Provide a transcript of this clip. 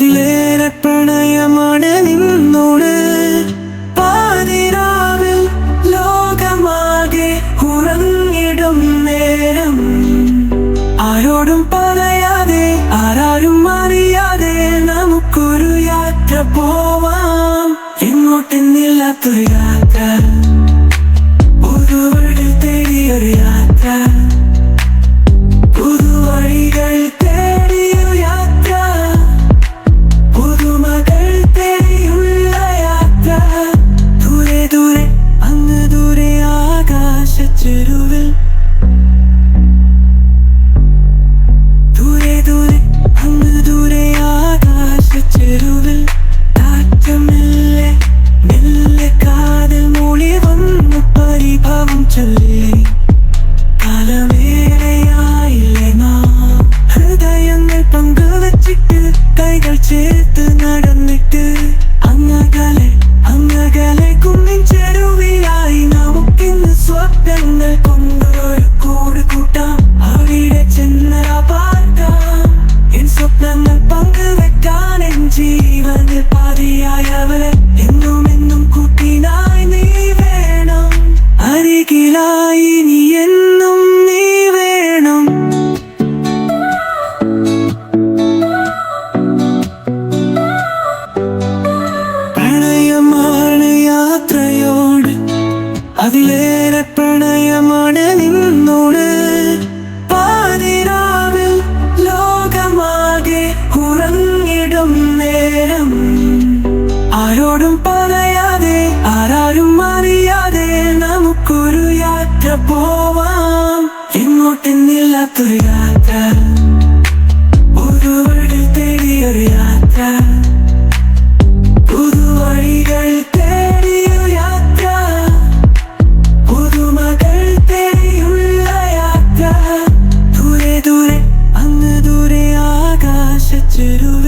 അതിലേറെ പ്രണയമാണ് നിന്നോട്. പാതിരാവിൽ ലോകമാകെ ഉറങ്ങിടും നേരം. ആരോടും പറയാതെ ആരാരും അറിയാതെ നമുക്കൊരു യാത്ര പോവാം. എങ്ങോട്ടെന്നില്ലാത്തൊരു യാത്ര. ഒരു വീട് തേടിയൊരു യാത്ര. moving. കൂട്ടുകാരിയായവരെ എന്നും എന്നും കൂട്ടിനായി നീ വേണം. അരികിലായി നീ എന്നും നീ വേണം. പ്രണയമാണ് യാത്രയോട് അതിലേ യാത്ര പോവാം? എങ്ങോട്ടെന്നില്ലാത്തൊരു യാത്ര. ഒരു വഴി തേടിയൊരു യാത്ര. പുതുവഴികൾ തേടിയ യാത്ര. പുതുമകൾ തേടിയുള്ള യാത്ര. ദൂരെ ദൂരെ അങ്ങ് ദൂരെ ചെറു